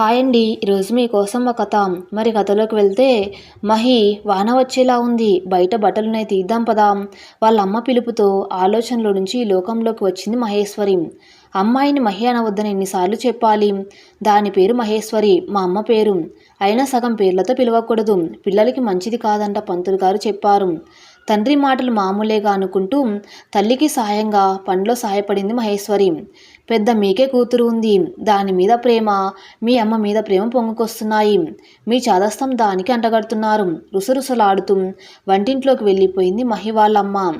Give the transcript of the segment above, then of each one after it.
Hi అండి ఈరోజు మీకోసం ఒక కథ. మరి కథలోకి వెళ్తే మహి వాన వచ్చేలా ఉంది. బయట బట్టలునే తీద్దాం పదా. వాళ్ళ అమ్మ పిలుపుతో ఆలోచనలో నుంచి ఈ లోకంలోకి వచ్చింది మహేశ్వరి. అమ్మాయిని మహి అనవద్దని ఎన్నిసార్లు చెప్పాలి? దాని పేరు మహేశ్వరి మా అమ్మ పేరు. అయినా సగం పేర్లతో పిలవకూడదు. పిల్లలకి మంచిది కాదంట పంతులు గారు చెప్పారు. తండ్రి మాటలు మామూలేగా అనుకుంటూ తల్లికి సాయంగా పనిలో సహాయపడింది మహేశ్వరి. పెద్ద మీకే కూతురు ఉంది. దాని మీద ప్రేమ మీ అమ్మ మీద ప్రేమ పొంగుకొస్తున్నాయి. మీ చాదస్తం దానికి అంటగడుతున్నారు. రుసరుసలాడుతూ వంటింట్లోకి వెళ్ళిపోయింది మహి వాళ్ళమ్మ.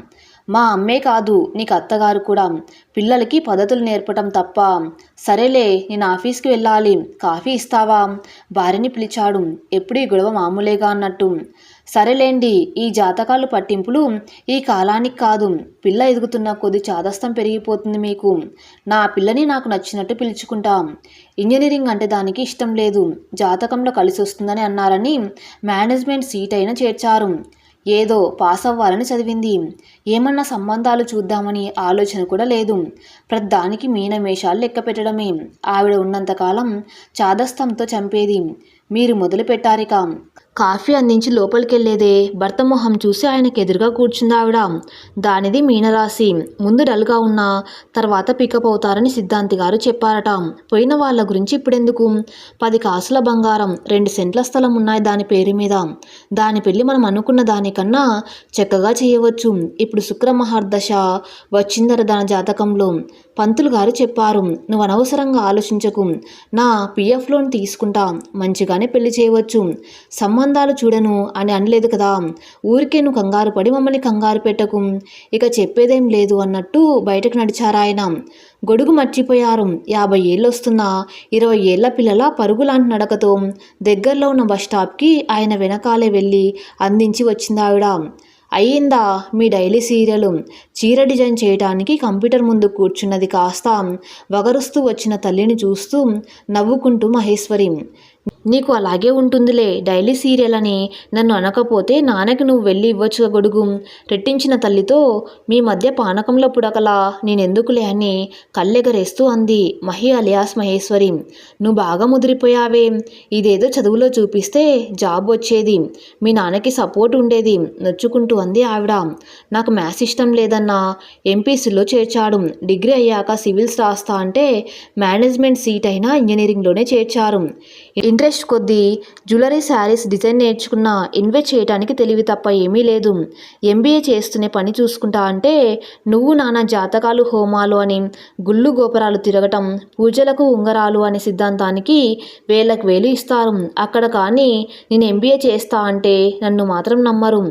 మా అమ్మే కాదు నీకు అత్తగారు కూడా. పిల్లలకి పద్ధతులు నేర్పటం తప్ప. సరేలే నేను ఆఫీస్కి వెళ్ళాలి. కాఫీ ఇస్తావా? భార్యని పిలిచాడు. ఎప్పుడీ గొడవ మామూలేగా అన్నట్టు. సరేలేండి ఈ జాతకాలు పట్టింపులు ఈ కాలానికి కాదు. పిల్ల ఎదుగుతున్న కొద్ది చాదస్తం పెరిగిపోతుంది మీకు. నా పిల్లని నాకు నచ్చినట్టు పిలుచుకుంటా. ఇంజనీరింగ్ అంటే దానికి ఇష్టం లేదు. జాతకంలో కలిసి వస్తుందని అన్నారని మేనేజ్మెంట్ సీట్ అయినా చేర్చారు. ఏదో పాస్ అవ్వాలని చదివింది. ఏమన్నా సంబంధాలు చూద్దామని ఆలోచన కూడా లేదు. ప్రతిదానికి మీనమేషాలు లెక్క పెట్టడమే ఆవిడ ఉన్నంతకాలం చాదస్తంతో చంపేది. మీరు మొదలు పెట్టారిక కాఫీ అందించి లోపలికెళ్ళేదే. భర్త మొహం చూసి ఆయనకు ఎదురుగా కూర్చుంది ఆవిడ. దానిది మీనరాశి. ముందు డల్గా ఉన్న తర్వాత పికప్ అవుతారని సిద్ధాంతి గారు చెప్పారట. పోయిన వాళ్ళ గురించి ఇప్పుడెందుకు? పది కాసుల బంగారం రెండు సెంట్ల స్థలం ఉన్నాయి దాని పేరు మీద. దాని పెళ్ళి మనం అనుకున్న దానికన్నా చక్కగా చేయవచ్చు. ఇప్పుడు ఇప్పుడు శుక్రమహార్దశ వచ్చిందర దాని జాతకంలో పంతులు గారు చెప్పారు నువ్వు అనవసరంగా ఆలోచించకు. నా పిఎఫ్ లోన్ తీసుకుంటా. మంచిగానే పెళ్ళి చేయవచ్చు. సంబంధాలు చూడను అని అనలేదు కదా. ఊరికే నువ్వు కంగారు పడి మమ్మల్ని కంగారు పెట్టకు. ఇక చెప్పేదేం లేదు అన్నట్టు బయటకు నడిచారు ఆయన. గొడుగు మర్చిపోయారు. యాభై ఏళ్ళు వస్తున్నా ఇరవై ఏళ్ళ పిల్లల పరుగు లాంటి నడకతో దగ్గరలో ఉన్న బస్ స్టాప్కి ఆయన వెనకాలే వెళ్ళి అందించి వచ్చింది ఆవిడ అయ్యిందా? మీ డైలీ సీరియల్ చీర డిజైన్ చేయటానికి కంప్యూటర్ ముందు కూర్చున్నది కాస్త వగరుస్తూ వచ్చిన తల్లిని చూస్తూ నవ్వుకుంటూ మహేశ్వరి నీకు అలాగే ఉంటుందిలే. డైలీ సీరియల్ అని నన్ను అనకపోతే నాన్నకి నువ్వు వెళ్ళి ఇవ్వచ్చు గొడుగు. రెట్టించిన తల్లితో మీ మధ్య పానకంలో పుడకలా. నేనెందుకులే అని కళ్ళెగరేస్తూ అంది మహి అలియాస్ మహేశ్వరి. నువ్వు బాగా ముదిరిపోయావే. ఇదేదో చదువులో చూపిస్తే జాబ్ వచ్చేది. మీ నాన్నకి సపోర్ట్ ఉండేది నొచ్చుకుంటూ అంది ఆవిడ. నాకు మ్యాథ్స్ ఇష్టం లేదన్నా. ఎంపీసీలో చేర్చాడు. డిగ్రీ అయ్యాక సివిల్స్ రాస్తా అంటే మేనేజ్మెంట్ సీట్ అయినా ఇంజనీరింగ్లోనే చేర్చారు. ఇంట్రెస్ట్ కొద్దీ జ్యువెలరీ శారీస్ డిజైన్ నేర్చుకున్న ఇన్వెస్ట్ చేయడానికి తెలివి తప్ప ఏమీ లేదు. ఎంబీఏ చేస్తూనే పని చూసుకుంటా అంటే నువ్వు నానా జాతకాలు హోమాలు అని గుళ్ళు గోపురాలు తిరగటం పూజలకు ఉంగరాలు అనే సిద్ధాంతానికి వేలకు వేలు ఇస్తారు. అక్కడ కానీ నేను ఎంబీఏ చేస్తా అంటే నన్ను మాత్రం నమ్మరు.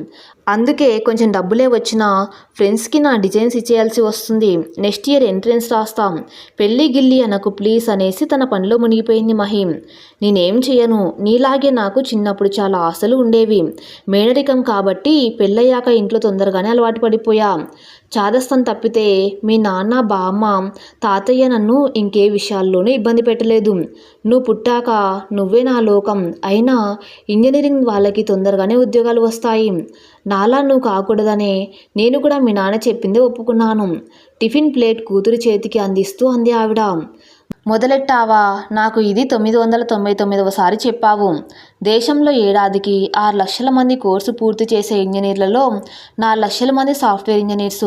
అందుకే కొంచెం డబ్బులే వచ్చినా ఫ్రెండ్స్కి నా డిజైన్స్ ఇచ్చేయాల్సి వస్తుంది. నెక్స్ట్ ఇయర్ ఎంట్రన్స్ రాస్తాం. పెళ్ళి గిల్లి అనకు ప్లీజ్ అనేసి తన పనిలో మునిగిపోయింది మహిం. నేనేం చేయను నీలాగే నాకు చిన్నప్పుడు చాలా ఆశలు ఉండేవి. మేనరికం కాబట్టి పెళ్ళయ్యాక ఇంట్లో తొందరగానే అలవాటు పడిపోయా. చాదస్తం తప్పితే మీ నాన్న బామ్మ తాతయ్య నన్ను ఇంకే విషయాల్లోనూ ఇబ్బంది పెట్టలేదు. నువ్వు పుట్టాక నువ్వే నా లోకం. అయినా ఇంజనీరింగ్ వాళ్ళకి తొందరగానే ఉద్యోగాలు వస్తాయి. నాలా నువ్వు కాకూడదనే నేను కూడా మీ నాన్న చెప్పిందే ఒప్పుకున్నాను. టిఫిన్ ప్లేట్ కూతురు చేతికి అందిస్తూ అంది ఆవిడ. మొదలెట్టావా? నాకు ఇది తొమ్మిది వందల తొంభై తొమ్మిదవసారి చెప్పావు. దేశంలో ఏడాదికి ఆరు లక్షల మంది కోర్సు పూర్తి చేసే ఇంజనీర్లలో నాలుగు లక్షల మంది సాఫ్ట్వేర్ ఇంజనీర్స్.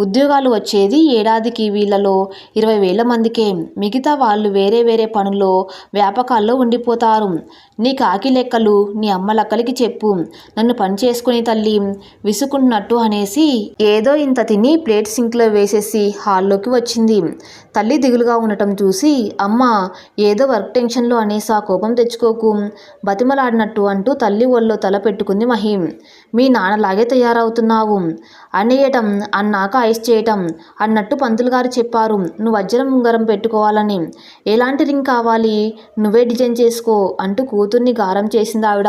ఉద్యోగాలు వచ్చేది ఏడాదికి వీళ్ళలో ఇరవై వేల మందికే. మిగతా వాళ్ళు వేరే వేరే పనుల్లో వ్యాపకాల్లో ఉండిపోతారు. నీ కాకి లెక్కలు నీ అమ్మ లెక్కలకి చెప్పు. నన్ను పని చేసుకుని తల్లి విసుకుంటున్నట్టు అనేసి ఏదో ఇంత తిని ప్లేట్ సింక్లో వేసేసి హాల్లోకి వచ్చింది. తల్లి దిగులుగా ఉండటం చూసి అమ్మ ఏదో వర్క్ టెన్షన్లో అనేసి ఆ కోపం తెచ్చుకోకు. బతిమలాడినట్టు అంటూ తల్లి ఒళ్ళో తల పెట్టుకుంది మహిం. మీ నాన్నలాగే తయారవుతున్నావు. అనేయటం అన్నాక ఐస్ చేయటం అన్నట్టు పంతులు గారు చెప్పారు. నువ్వు వజ్రం ఉంగరం పెట్టుకోవాలని. ఎలాంటి రింగ్ కావాలి? నువ్వే డిజైన్ చేసుకో అంటూ కూతుర్ని గారం చేసింది ఆవిడ.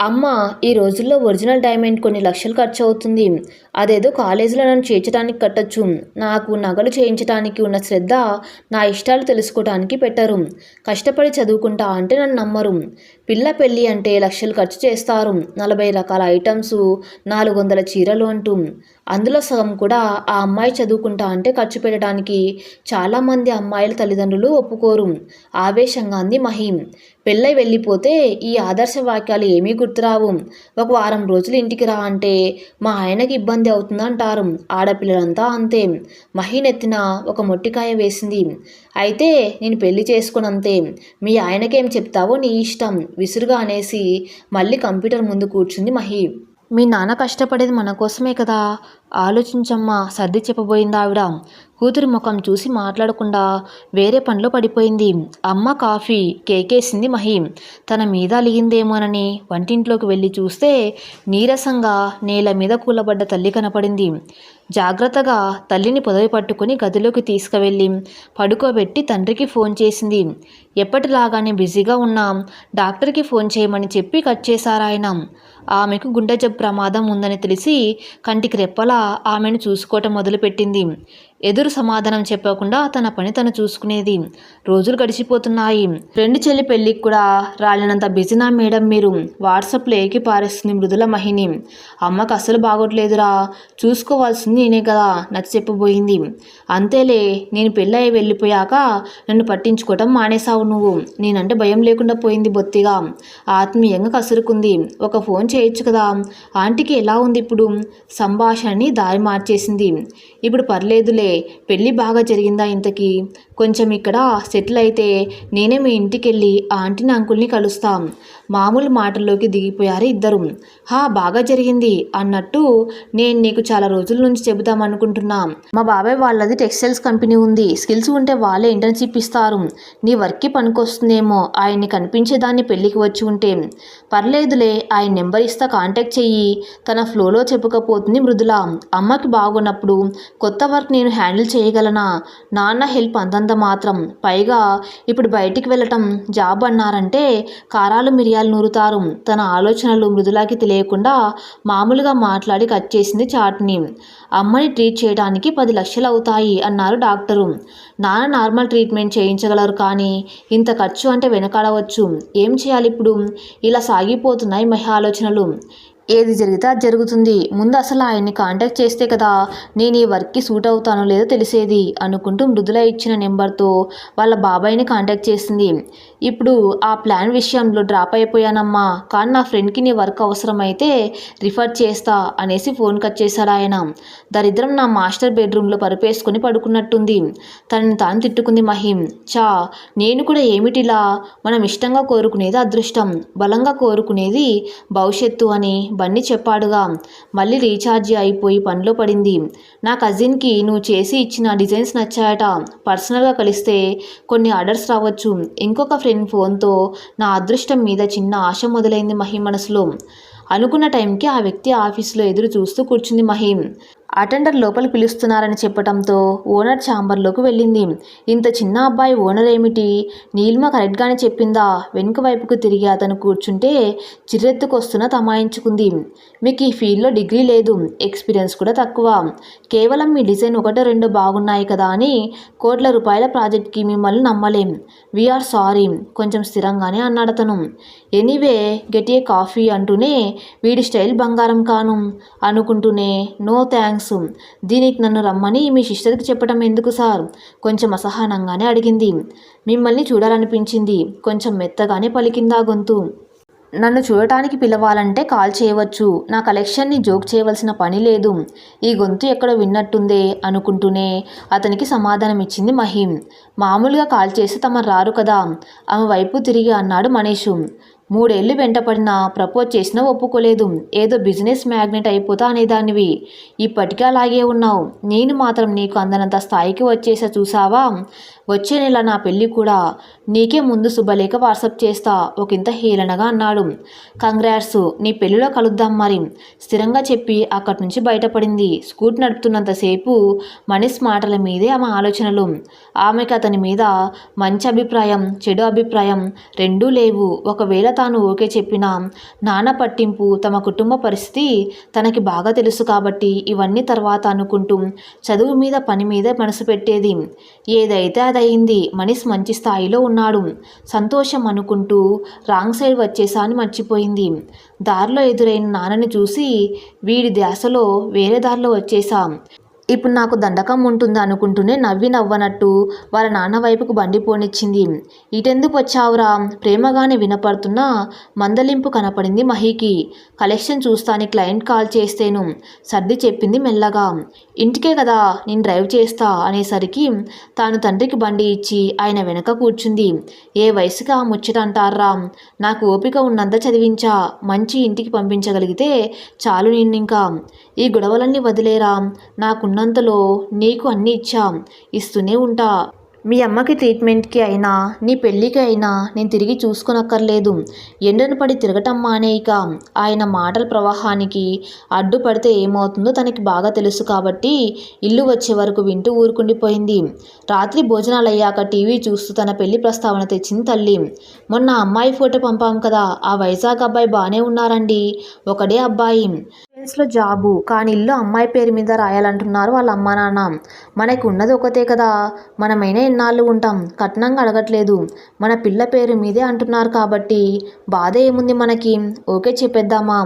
అమ్మ ఈ రోజుల్లో ఒరిజినల్ డైమండ్ కొన్ని లక్షలు ఖర్చు అవుతుంది అదేదో కాలేజీలో నన్ను చేర్చడానికి కట్టొచ్చు. నాకు నగలు చేయించడానికి ఉన్న శ్రద్ధ నా ఇష్టాలు తెలుసుకోవడానికి పెట్టరు. కష్టపడి చదువుకుంటా అంటే నన్ను నమ్మరు. పిల్ల పెళ్ళి అంటే లక్షలు ఖర్చు చేస్తారు. నలభై రకాల ఐటమ్స్ నాలుగు వందల చీరలు అంటూ. అందులో సగం కూడా ఆ అమ్మాయి చదువుకుంటా అంటే ఖర్చు పెట్టడానికి చాలామంది అమ్మాయిల తల్లిదండ్రులు ఒప్పుకోరు. ఆవేశంగా అంది మహిం. పెళ్ళై వెళ్ళిపోతే ఈ ఆదర్శ వాక్యాలు ఏమీ గుర్తురావు. ఒక వారం రోజులు ఇంటికి రా అంటే మా ఆయనకి ఇబ్బంది అవుతుందంటారు. ఆడపిల్లలంతా అంతే. మహీనెత్తిన ఒక మొట్టికాయ వేసింది. అయితే నేను పెళ్ళి చేసుకున్నంతే. మీ ఆయనకేం చెప్తావో నీ ఇష్టం. విసురుగా అనేసి మళ్ళీ కంప్యూటర్ ముందు కూర్చుంది మహి. మీ నాన్న కష్టపడేది మన కోసమే కదా? ఆలోచించమ్మా సర్ది చెప్పబోయింది ఆవిడ. కూతురి ముఖం చూసి మాట్లాడకుండా వేరే పనిలో పడిపోయింది. అమ్మ కాఫీ కేకేసింది మహీం. తన మీద అలిగిందేమోనని వంటింట్లోకి వెళ్ళి చూస్తే నీరసంగా నేల మీద కూలబడ్డ తల్లి కనపడింది. జాగ్రత్తగా తల్లిని పొదవి పట్టుకుని గదిలోకి తీసుకువెళ్ళి పడుకోబెట్టి తండ్రికి ఫోన్ చేసింది. ఎప్పటిలాగానే బిజీగా ఉన్నాం డాక్టర్కి ఫోన్ చేయమని చెప్పి కట్ చేశారాయన. ఆమెకు గుండె జబ్బు ప్రమాదం ఉందని తెలిసి కంటికి రెప్పలా ఆమెను చూసుకోవటం మొదలుపెట్టింది. ఎదురు సమాధానం చెప్పకుండా తన పని తను చూసుకునేది. రోజులు గడిచిపోతున్నాయి. ఫ్రెండ్ చెల్లి పెళ్ళికి కూడా రాలినంత బిజీనా మేడం మీరు. వాట్సాప్లో ఏకి పారేస్తుంది మృదుల మహిని. అమ్మకు అస్సలు బాగోట్లేదురా. చూసుకోవాల్సింది నేనే కదా నచ్చ చెప్పబోయింది. అంతేలే నేను పెళ్ళయి వెళ్ళిపోయాక నన్ను పట్టించుకోవటం మానేశావు నువ్వు. నేనంటే భయం లేకుండా పోయింది బొత్తిగా. ఆత్మీయంగా కసురుకుంది. ఒక ఫోన్ చేయొచ్చు కదా. ఆంటీకి ఎలా ఉంది ఇప్పుడు? సంభాషణని దారి మార్చేసింది. ఇప్పుడు పర్లేదులే పెళ్ళి బాగా జరిగిందా ఇంతకీ? కొంచెం ఇక్కడ సెటిల్ అయితే నేనే మీ ఇంటికి వెళ్ళి ఆ ఆంటీని అంకుల్ని కలుస్తాం. మామూలు మాటల్లోకి దిగిపోయారు ఇద్దరు. హా బాగా జరిగింది అన్నట్టు నేను నీకు చాలా రోజుల నుంచి చెబుదాం మా బాబాయ్ వాళ్ళది టెక్స్టైల్స్ కంపెనీ ఉంది. స్కిల్స్ ఉంటే వాళ్ళే ఇంటర్న్షిప్ ఇస్తారు. నీ వర్క్కి పనికొస్తుందేమో ఆయన్ని కనిపించేదాన్ని పెళ్ళికి వచ్చి ఉంటే. పర్లేదులే ఆయన నెంబర్ ఇస్తా కాంటాక్ట్ చెయ్యి. తన ఫ్లోలో చెప్పుకపోతుంది మృదుల. అమ్మకి బాగున్నప్పుడు కొత్త వర్క్ నేను హ్యాండిల్ చేయగలనా? నాన్న హెల్ప్ అంత మాత్రం పైగా ఇప్పుడు బయటికి వెళ్ళటం జాబ్ అన్నారంటే కారాలు మిరియాలు నూరుతారు. తన ఆలోచనలు మృదులాకి తెలియకుండా మామూలుగా మాట్లాడి కట్ చేసింది చాట్ని. అమ్మని ట్రీట్ చేయడానికి పది లక్షలు అవుతాయి అన్నారు డాక్టరు. నాన్న నార్మల్ ట్రీట్మెంట్ చేయించగలరు కానీ ఇంత ఖర్చు అంటే వెనకాడవచ్చు. ఏం చేయాలి ఇప్పుడు ఇలా సాగిపోతున్నాయి మహి ఆలోచనలు. ఏది జరిగితే అది జరుగుతుంది. ముందు అసలు ఆయన్ని కాంటాక్ట్ చేస్తే కదా నేను ఈ వర్క్కి సూట్ అవుతానో లేదో తెలిసేది అనుకుంటూ మృదుల ఇచ్చిన నెంబర్తో వాళ్ళ బాబాయ్ని కాంటాక్ట్ చేసింది. ఇప్పుడు ఆ ప్లాన్ విషయంలో డ్రాప్ అయిపోయానమ్మా. కానీ నా ఫ్రెండ్కి నీ వర్క్ అవసరమైతే రిఫర్ చేస్తా అనేసి ఫోన్ కట్ చేశాడు ఆయన. దరిద్రం నా మాస్టర్ బెడ్రూమ్లో పరుపేసుకొని పడుకున్నట్టుంది. తనని తాను తిట్టుకుంది మహిం చా నేను కూడా ఏమిటిలా? మనం ఇష్టంగా కోరుకునేది అదృష్టం. బలంగా కోరుకునేది భవిష్యత్తు అని బన్నీ చెప్పాడుగా. మళ్ళీ రీఛార్జ్ అయిపోయి పనిలో పడింది. నా కజిన్కి నువ్వు చేసి ఇచ్చిన డిజైన్స్ నచ్చాయట. పర్సనల్గా కలిస్తే కొన్ని ఆర్డర్స్ రావచ్చు. ఇంకొక ఫ్రెండ్ ఫోన్తో నా అదృష్టం మీద చిన్న ఆశ మొదలైంది మహి మనసులో. అనుకున్న టైంకి ఆ వ్యక్తి ఆఫీసులో ఎదురు చూస్తూ కూర్చుంది మహిం. అటెండర్ లోపల పిలుస్తున్నారని చెప్పడంతో ఓనర్ ఛాంబర్లోకి వెళ్ళింది. ఇంత చిన్న అబ్బాయి ఓనర్ ఏమిటి? నీలిమ కరెక్ట్గానే చెప్పిందా? వెనుక వైపుకు తిరిగి అతను కూర్చుంటే చిర్రెత్తుకొస్తున్న తమాయించుకుంది. మీకు ఈ ఫీల్డ్లో డిగ్రీ లేదు. ఎక్స్పీరియన్స్ కూడా తక్కువ. కేవలం మీ డిజైన్ ఒకటో రెండు బాగున్నాయి కదా అని కోట్ల రూపాయల ప్రాజెక్ట్కి మిమ్మల్ని నమ్మలేం. We are sorry. కొంచెం స్థిరంగానే అన్నాడు అతను. ఎనీవే గెట్ ఏ కాఫీ అంటూనే వీడి స్టైల్ బంగారం కాను. అనుకుంటూనే నో థ్యాంక్స్ దీనికి నన్ను రమ్మని మీ సిస్టర్కి చెప్పడం ఎందుకు సార్? కొంచెం అసహనంగానే అడిగింది. మిమ్మల్ని చూడాలనిపించింది. కొంచెం మెత్తగానే పలికిందా గొంతు. నన్ను చూడటానికి పిలవాలంటే కాల్ చేయవచ్చు. నా కలెక్షన్ని జోక్ చేయవలసిన పని లేదు. ఈ గొంతు ఎక్కడ విన్నట్టుందే అనుకుంటూనే అతనికి సమాధానం ఇచ్చింది మహీం. మామూలుగా కాల్ చేసి తమ రారు కదా? ఆమె వైపు తిరిగి అన్నాడు మనీషు. మూడేళ్ళు వెంటపడినా ప్రపోజ్ చేసినా ఒప్పుకోలేదు. ఏదో బిజినెస్ మ్యాగ్నెట్ అయిపోతా అనేదానివి. ఇప్పటికీ అలాగే ఉన్నావు. నేను మాత్రం నీకు అందనంత స్థాయికి వచ్చేసా చూసావా? వచ్చే నెల నా పెళ్ళి కూడా నీకే ముందు శుభలేఖ వాట్సప్ చేస్తా ఒకంత హీలనగా అన్నాడు. కంగ్రాట్స్ నీ పెళ్ళిలో కలుద్దాం మరి స్థిరంగా చెప్పి అక్కడి నుంచి బయటపడింది. స్కూట్ నడుపుతున్నంతసేపు మనీష్ మాటల మీదే ఆమె ఆలోచనలు. ఆమెకి అతని మీద మంచి అభిప్రాయం చెడు అభిప్రాయం రెండూ లేవు. ఒకవేళ తాను ఓకే చెప్పినా నాన్న పట్టింపు తమ కుటుంబ పరిస్థితి తనకి బాగా తెలుసు కాబట్టి ఇవన్నీ తర్వాత అనుకుంటూ చదువు మీద పని మీద మనసు పెట్టేది. ఏదైతే అదయింది మనిషి మంచి స్థాయిలో ఉన్నాడు. సంతోషం అనుకుంటూ రాంగ్ సైడ్ వచ్చేసా అని మర్చిపోయింది. దారిలో ఎదురైన నాన్నని చూసి వీడి ధ్యాసలో వేరే దారిలో వచ్చేసాం. ఇప్పుడు నాకు దండకం ఉంటుంది అనుకుంటూనే నవ్వి నవ్వనట్టు వాళ్ళ నాన్న వైపుకు బండి పోనిచ్చింది. ఇటెందుకు వచ్చావురా? ప్రేమగానే వినపడుతున్న మందలింపు కనపడింది మహీకి. కలెక్షన్ చూస్తాని క్లయింట్ కాల్ చేస్తేను సర్ది చెప్పింది మెల్లగా. ఇంటికే కదా నేను డ్రైవ్ చేస్తా అనేసరికి తాను తండ్రికి బండి ఇచ్చి ఆయన వెనక కూర్చుంది. ఏ వయసుగా ముచ్చటంటారా నాకు ఓపిక ఉన్నంత చదివించా. మంచి ఇంటికి పంపించగలిగితే చాలు నిన్నింకా. ఈ గొడవలన్నీ వదిలేరా? నాకున్నంతలో నీకు అన్నీ ఇచ్చాం. ఇస్తూనే ఉంటా. మీ అమ్మకి ట్రీట్మెంట్కి అయినా నీ పెళ్ళికి అయినా నేను తిరిగి చూసుకునక్కర్లేదు. ఎండను పడి తిరగటం మానేయక ఆయన మాటల ప్రవాహానికి అడ్డుపడితే ఏమవుతుందో తనకి బాగా తెలుసు కాబట్టి ఇల్లు వచ్చే వరకు వింటూ ఊరుకుండిపోయింది. రాత్రి భోజనాలు అయ్యాక టీవీ చూస్తూ తన పెళ్ళి ప్రస్తావన తెచ్చింది తల్లి. మొన్న అమ్మాయి ఫోటో పంపాం కదా. ఆ వైజాగ్ అబ్బాయి బాగానే ఉన్నారండి. ఒకడే అబ్బాయి. లో జాబు కానీ ఇల్లు అమ్మాయి పేరు మీద రాయాలంటున్నారు వాళ్ళ అమ్మా నాన్న. మనకు ఉన్నది ఒకతే కదా మనమైనా ఎన్నాళ్ళు ఉంటాం కట్నంగా అడగట్లేదు మన పిల్ల పేరు మీదే అంటున్నారు కాబట్టి బాధ ఏముంది మనకి? ఓకే చెప్పేద్దామా?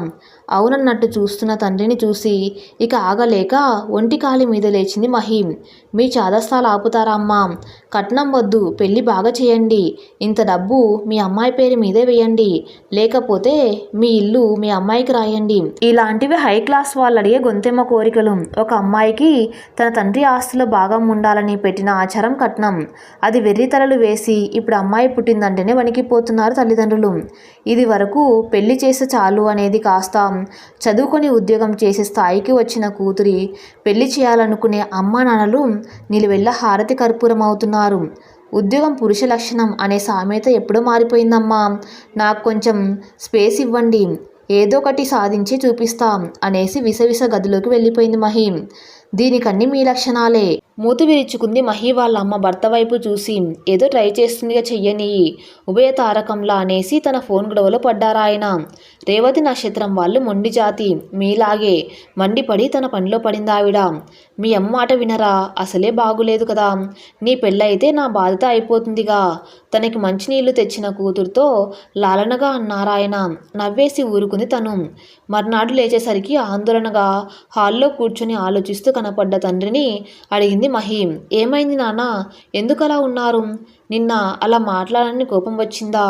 అవునన్నట్టు చూస్తున్న తండ్రిని చూసి ఇక ఆగలేక ఒంటి కాలి మీద లేచింది మహీం. మీ చాదస్తాలు ఆపుతారా అమ్మా? కట్నం వద్దు పెళ్ళి బాగా చేయండి. ఇంత డబ్బు మీ అమ్మాయి పేరు మీదే వేయండి. లేకపోతే మీ ఇల్లు మీ అమ్మాయికి రాయండి. ఇలాంటివి హై క్లాస్ వాళ్ళు అడిగే గొంతెమ్మ కోరికలు. ఒక అమ్మాయికి తన తండ్రి ఆస్తిలో భాగం ఉండాలని పెట్టిన ఆచారం కట్నం. అది వెర్రితలలు వేసి ఇప్పుడు అమ్మాయి పుట్టిందంటేనే వణికిపోతున్నారు తల్లిదండ్రులు. ఇది వరకు పెళ్ళి చేస్తే చాలు అనేది కాస్త చదువుకొని ఉద్యోగం చేసే స్థాయికి వచ్చిన కూతురి పెళ్ళి చేయాలనుకునే అమ్మా నాన్నలు నిలువెల్ల హారతి కర్పూరం అవుతున్నారు ఉద్యోగం పురుష లక్షణం అనే సామెత ఎప్పుడో మారిపోయిందమ్మా. నాకు కొంచెం స్పేస్ ఇవ్వండి. ఏదో ఒకటి సాధించి చూపిస్తాం అనేసి విసవిస గదిలోకి వెళ్ళిపోయింది మహీం. దీనికన్నీ మీ లక్షణాలే. మూతి విరుచుకుంది మహి వాళ్ళ అమ్మ భర్త వైపు చూసి. ఏదో ట్రై చేస్తుందిగా చెయ్యని ఉభయ తారకంలా అనేసి తన ఫోన్ గొడవలో పడ్డారాయన రేవతి నక్షత్రం వాళ్ళు మొండి జాతి. మీలాగే మండిపడి తన పనిలో పడింది ఆవిడ మీ అమ్మ మాట వినరా? అసలే బాగులేదు కదా. నీ పెళ్ళైతే నా బాధ్యత అయిపోతుందిగా. తనకి మంచినీళ్ళు తెచ్చిన కూతురుతో లాలనగా అన్నారాయన. నవ్వేసి ఊరుకుంది తను. మర్నాడు లేచేసరికి ఆందోళనగా హాల్లో కూర్చుని ఆలోచిస్తూ కనపడ్డ తండ్రిని అడిగింది మహీం ఏమైంది నాన్న? ఎందుకు అలా ఉన్నారు? నిన్న అలా మాట్లాడాలని కోపం వచ్చిందా?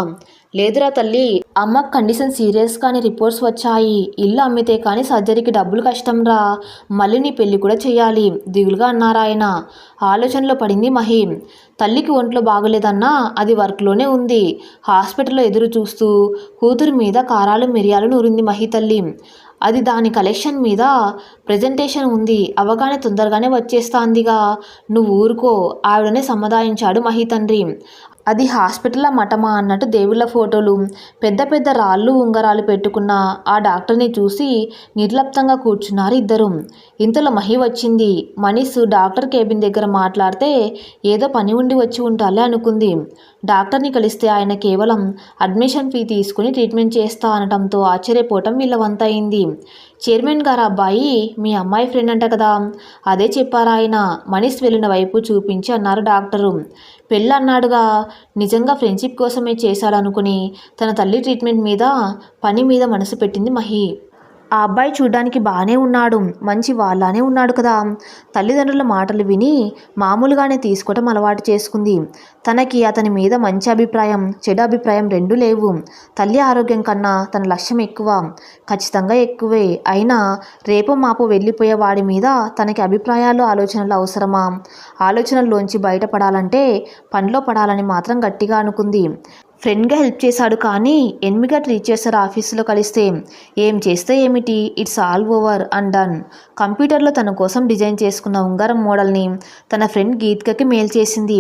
లేదురా తల్లి అమ్మ కండిషన్ సీరియస్ కానీ రిపోర్ట్స్ వచ్చాయి. ఇల్లు అమ్మితే కానీ సర్జరీకి డబ్బులు కష్టంరా. మళ్ళీ నీ పెళ్ళి కూడా చేయాలి దిగులుగా అన్నారాయన. ఆలోచనలో పడింది మహీం. తల్లికి ఒంట్లో బాగలేదన్నా అది వర్క్లోనే ఉంది. హాస్పిటల్లో ఎదురు చూస్తూ కూతురు మీద కారాలు మిరియాలు నూరింది మహి తల్లి. అది దాని కలెక్షన్ మీద ప్రజెంటేషన్ ఉంది. అవగానే తొందరగానే వచ్చేస్తాందిగా. నువ్వు ఊరుకో ఆవిడనే సమాధానించాడు మహి తండ్రి. అది హాస్పిటల్ మఠమా అన్నట్టు దేవుళ్ళ ఫోటోలు పెద్ద పెద్ద రాళ్ళు ఉంగరాలు పెట్టుకున్న ఆ డాక్టర్ని చూసి నిర్లప్తంగా కూర్చున్నారు ఇద్దరు. ఇంతలో మహి వచ్చింది. మనీష్ డాక్టర్ కేబిన్ దగ్గర మాట్లాడితే ఏదో పని ఉండి వచ్చి ఉండాలి అనుకుంది. డాక్టర్ని కలిస్తే ఆయన కేవలం అడ్మిషన్ ఫీ తీసుకుని ట్రీట్మెంట్ చేస్తా అనటంతో ఆశ్చర్యపోవటం వీళ్ళవంతయింది చైర్మన్ గారు అబ్బాయి మీ అమ్మాయి ఫ్రెండ్ అంట కదా. అదే చెప్పారా ఆయన. మనీష్ వెళ్ళిన వైపు చూపించి అన్నారు డాక్టరు. పెళ్ళి అన్నాడుగా. నిజంగా ఫ్రెండ్షిప్ కోసమే చేశాడనుకుని తన తల్లి ట్రీట్మెంట్ మీద పని మీద మనసు పెట్టింది మహి. ఆ అబ్బాయి చూడ్డానికి బాగానే ఉన్నాడు మంచి వాళ్ళనే ఉన్నాడు కదా. తల్లిదండ్రుల మాటలు విని మామూలుగానే తీసుకోవటం అలవాటు చేసుకుంది. తనకి అతని మీద మంచి అభిప్రాయం చెడు అభిప్రాయం రెండూ లేవు. తల్లి ఆరోగ్యం కన్నా తన లక్ష్యం ఎక్కువ. ఖచ్చితంగా ఎక్కువే. అయినా రేపు మాపు వెళ్ళిపోయే వాడి మీద తనకి అభిప్రాయాలు ఆలోచనలు అవసరమా? ఆలోచనల్లోంచి బయటపడాలంటే పనిలో పడాలని మాత్రం గట్టిగా అనుకుంది. ఫ్రెండ్గా హెల్ప్ చేశాడు కానీ ఎనిమిగా ట్రీట్ చేస్తారు ఆఫీసులో కలిస్తే. ఏం చేస్తే ఏమిటి? It's all over and done. కంప్యూటర్లో తన కోసం డిజైన్ చేసుకున్న ఉంగరం మోడల్ని తన ఫ్రెండ్ గీత్కకి మెయిల్ చేసింది.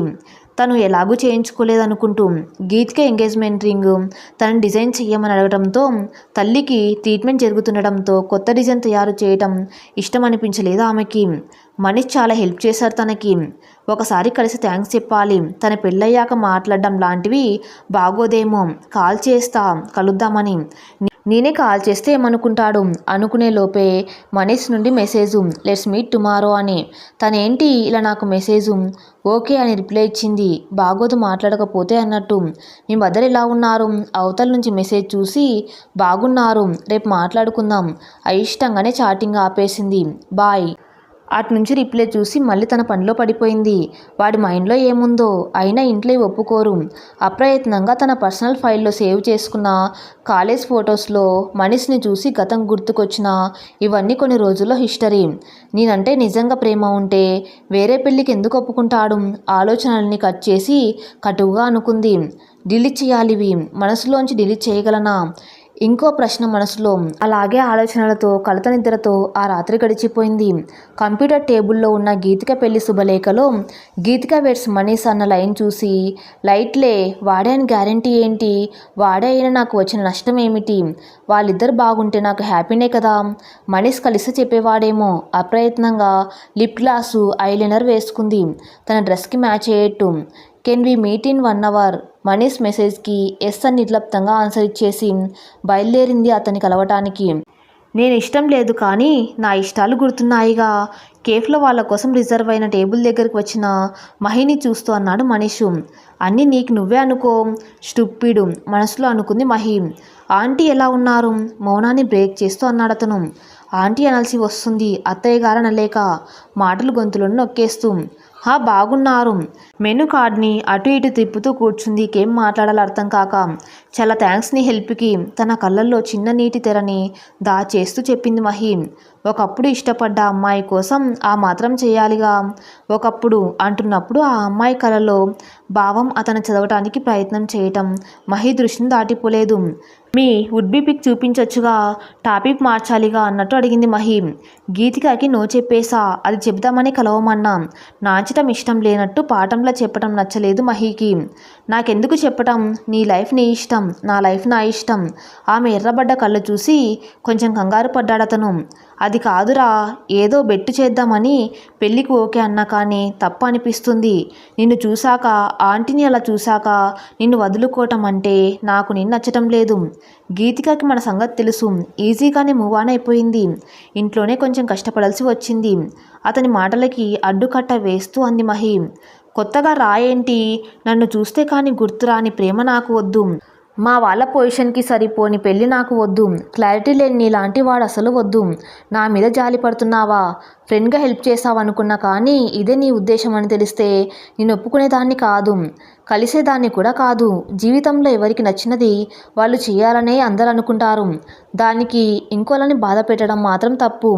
తను ఎలాగూ చేయించుకోలేదనుకుంటూ గీత్క ఎంగేజ్మెంట్ రింగ్ తనని డిజైన్ చేయమని అడగడంతో తల్లికి ట్రీట్మెంట్ జరుగుతుండడంతో కొత్త డిజైన్ తయారు చేయటం ఇష్టం అనిపించలేదు ఆమెకి. మనీష్ చాలా హెల్ప్ చేశారు తనకి. ఒకసారి కలిసి థ్యాంక్స్ చెప్పాలి. తన పెళ్ళయ్యాక మాట్లాడడం లాంటివి బాగోదేమో. కాల్ చేస్తా కలుద్దామని. నేనే కాల్ చేస్తే ఏమనుకుంటాడు? అనుకునే లోపే మనీష్ నుండి మెసేజు. లెట్స్ మీట్ టుమారో అని. తనేంటి ఇలా నాకు మెసేజు? ఓకే అని రిప్లై ఇచ్చింది. బాగోదు మాట్లాడకపోతే అన్నట్టు. మీ మదర్ ఎలా ఉన్నారు? అవతల నుంచి మెసేజ్ చూసి బాగున్నారు. రేపు మాట్లాడుకుందాం. అయిష్టంగానే చాటింగ్ ఆపేసింది. బాయ్. అటు నుంచి రిప్లై చూసి మళ్ళీ తన పనిలో పడిపోయింది. వాడి మైండ్లో ఏముందో? అయినా ఇంట్లో ఒప్పుకోరు. అప్రయత్నంగా తన పర్సనల్ ఫైల్లో సేవ్ చేసుకున్న కాలేజ్ ఫొటోస్లో మనిషిని చూసి గతం గుర్తుకొచ్చిన ఇవన్నీ కొన్ని రోజుల్లో హిస్టరీ. నేనంటే నిజంగా ప్రేమ ఉంటే వేరే పెళ్ళికి ఎందుకు ఒప్పుకుంటాడు? ఆలోచనల్ని కట్ చేసి కటువుగా అనుకుంది. డిలీట్ చేయాలివి. మనసులోంచి డిలీట్ చేయగలనా? ఇంకో ప్రశ్న మనసులో. అలాగే ఆలోచనలతో కలత నిద్రతో ఆ రాత్రి గడిచిపోయింది. కంప్యూటర్ టేబుల్లో ఉన్న గీతిక పెళ్ళి శుభలేఖలో గీతిక వెట్స్ మనీస్ అన్న లైన్ చూసి లైట్లే వాడాని గ్యారంటీ ఏంటి? వాడే అయినా నాకు వచ్చిన నష్టం ఏమిటి? వాళ్ళిద్దరు బాగుంటే నాకు హ్యాపీనే కదా? మనీస్ కలిసి చెప్పేవాడేమో. అప్రయత్నంగా లిప్ గ్లాసు ఐలైనర్ వేసుకుంది. తన డ్రెస్కి match అయ్యేట్టు. Can we meet in one hour? Manish మెసేజ్కి yes అని నిర్లప్తంగా ఆన్సర్ ఇచ్చేసి బయలుదేరింది అతని కలవటానికి. నేను ఇష్టం లేదు కానీ నా ఇష్టాలు గుర్తున్నాయిగా. కేఫ్లో వాళ్ళ కోసం రిజర్వ్ అయిన టేబుల్ దగ్గరికి వచ్చిన మహిని చూస్తూ అన్నాడు మనీషు. అన్నీ నీకు నువ్వే అనుకో. స్టుప్పిడు మనసులో అనుకుంది మహి. ఆంటీ ఎలా ఉన్నారు? మౌనాన్ని బ్రేక్ చేస్తూ అన్నాడు అతను. ఆంటీ అనాల్సి వస్తుంది. అత్తయ్య గారు అనలేక మాటలు గొంతులను నొక్కేస్తూ హా బాగున్నారు. మెను కార్డ్ని అటు ఇటు తిప్పుతూ కూర్చుంది. ఏం మాట్లాడాలో అర్థం కాక చాలా థ్యాంక్స్ నీ హెల్ప్కి. తన కళ్ళల్లో చిన్న నీటి తెరని దాచేస్తూ చెప్పింది మహి. ఒకప్పుడు ఇష్టపడ్డ అమ్మాయి కోసం ఆ మాత్రం చేయాలిగా. ఒకప్పుడు అంటున్నప్పుడు ఆ అమ్మాయి కళలో భావం అతను చదవటానికి ప్రయత్నం చేయటం మహి దృష్టిని దాటిపోలేదు. మీ వుడ్ బి పిక్ చూపించొచ్చుగా టాపిక్ మార్చాలిగా అన్నట్టు అడిగింది మహీం. గీతికకి నో చెప్పేసా అది చెబుదామని కలవమన్నా. నాచటం ఇష్టం లేనట్టు పాఠంలో చెప్పటం నచ్చలేదు మహీకి. నాకెందుకు చెప్పటం? నీ లైఫ్ నీ ఇష్టం నా లైఫ్ నా ఇష్టం. ఆమె ఎర్రబడ్డ కళ్ళు చూసి కొంచెం కంగారు పడ్డాడతను. అది కాదురా ఏదో బెట్టు చేద్దామని పెళ్ళికి ఓకే అన్నా కానీ తప్పు అనిపిస్తుంది నిన్ను చూశాక ఆంటీని అలా చూశాక నిన్ను వదులుకోవటం అంటే నాకు నిన్ను నచ్చటం లేదు. గీతికకి మన సంగతి తెలుసు. ఈజీగానే మూవ్ ఆన్ అయిపోయింది. ఇంట్లోనే కొంచెం కష్టపడాల్సి వచ్చింది. అతని మాటలకి అడ్డుకట్ట వేస్తూ అంది మహి. కొత్తగా రాయేంటి? నన్ను చూస్తే కానీ గుర్తురాని ప్రేమ నాకు వద్దు. మా వాళ్ళ పొజిషన్కి సరిపోని పెళ్ళి నాకు వద్దు. క్లారిటీ లేని నీలాంటి వాడు అసలు వద్దు. నా మీద జాలి పడుతున్నావా? ఫ్రెండ్గా హెల్ప్ చేసావనుకున్నా కానీ ఇదే నీ ఉద్దేశం అని తెలిస్తే నేను ఒప్పుకునేదాన్ని కాదు. కలిసేదాన్ని కూడా కాదు. జీవితంలో ఎవరికి నచ్చినది వాళ్ళు చేయాలనే అందరు అనుకుంటారు దానికి ఇంకోళ్ళని బాధ పెట్టడం మాత్రం తప్పు.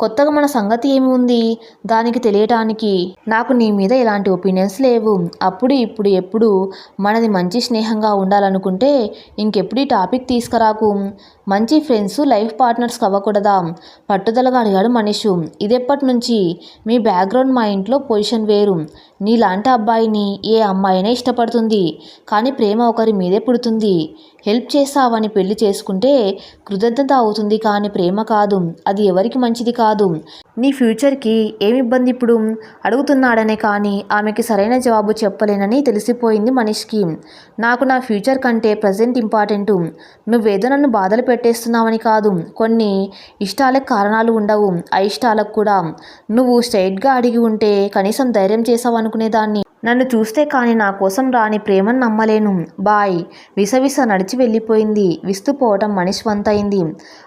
కొత్తగా మన సంగతి ఏమి ఉంది దానికి తెలియటానికి నాకు నీ మీద ఎలాంటి ఒపీనియన్స్ లేవు. అప్పుడు ఇప్పుడు ఎప్పుడు మనది మంచి స్నేహంగా ఉండాలనుకుంటే ఇంకెప్పుడు ఈ టాపిక్ తీసుకురాకు. మంచి ఫ్రెండ్స్ లైఫ్ పార్ట్నర్స్ అవ్వకూడదా పట్టుదలగా అడిగాడు మనీషు. ఇదెప్పటి నుంచి మీ బ్యాక్గ్రౌండ్ మా ఇంట్లో పొజిషన్ వేరు. నీలాంటి అబ్బాయిని ఏ అమ్మాయినే ఇష్టపడుతుంది. కానీ ప్రేమ ఒకరి మీదే పుడుతుంది. హెల్ప్ చేస్తావని పెళ్ళి చేసుకుంటే కృతజ్ఞత అవుతుంది కానీ ప్రేమ కాదు. అది ఎవరికి మంచిది కాదు? నీ ఫ్యూచర్కి ఏమి ఇబ్బంది ఇప్పుడు? అడుగుతున్నాడనే కానీ ఆమెకి సరైన జవాబు చెప్పలేనని తెలిసిపోయింది మనిషికి. నాకు నా ఫ్యూచర్ కంటే ప్రజెంట్ ఇంపార్టెంటు. నువ్వేదో నన్ను బాధలు పెట్టేస్తున్నావని కాదు. కొన్ని ఇష్టాలకు కారణాలు ఉండవు. అయిష్టాలకు కూడా. నువ్వు స్ట్రైట్గా అడిగి ఉంటే కనీసం ధైర్యం చేసావు అనుకునేదాన్ని నన్ను చూస్తే కానీ నా కోసం రాని ప్రేమను నమ్మలేను. బాయ్. విసవిస నడిచి వెళ్ళిపోయింది. విస్తుపోవటం మనిషి వంతైంది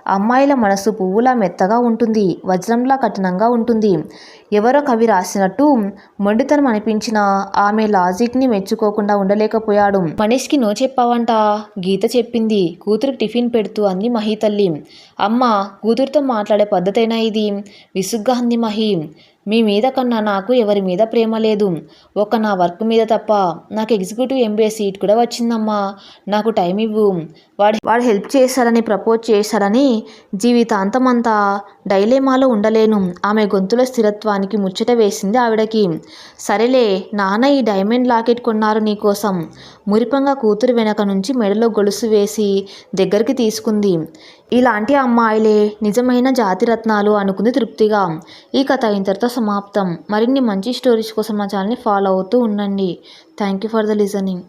అమ్మాయిల మనసు పువ్వులా మెత్తగా ఉంటుంది. వజ్రంలా కఠినంగా ఉంటుంది. ఎవరో కవి రాసినట్టు మొండితనం అనిపించిన ఆమె లాజిక్ని మెచ్చుకోకుండా ఉండలేకపోయాడు. మనిషికి నో చెప్పావంట. గీత చెప్పింది. కూతురు టిఫిన్ పెడుతూ అంది మహి తల్లి. అమ్మ కూతురితో మాట్లాడే పద్ధతైనా ఇది? విసుగ్గా అంది మహి. మీ మీద కన్నా నాకు ఎవరి మీద ప్రేమ లేదు. ఒక నా వర్క్ మీద తప్ప నాకు ఎగ్జిక్యూటివ్ ఎంబీఏ సీట్ కూడా వచ్చిందమ్మా. నాకు టైం ఇవ్వు. వాడు వాడు హెల్ప్ చేశాడని ప్రపోజ్ చేశాడని జీవితాంతం అంతా డైలేమాలో ఉండలేను. ఆమె గొంతుల స్థిరత్వానికి ముచ్చట వేసింది ఆవిడకి. సరేలే నాన్న ఈ డైమండ్ లాకెట్ కొన్నారు నీకోసం. మురిపంగా కూతురు వెనక నుంచి మెడలో గొలుసు వేసి దగ్గరికి తీసుకుంది. ఇలాంటి అమ్మాయిలే నిజమైన జాతిరత్నాలు అనుకుంది తృప్తిగా. ఈ కథ ఇంతటితో సమాప్తం. మరిన్ని మంచి స్టోరీస్ కోసం మా ఛానల్ని ఫాలో అవుతూ ఉండండి. Thank you for the listening.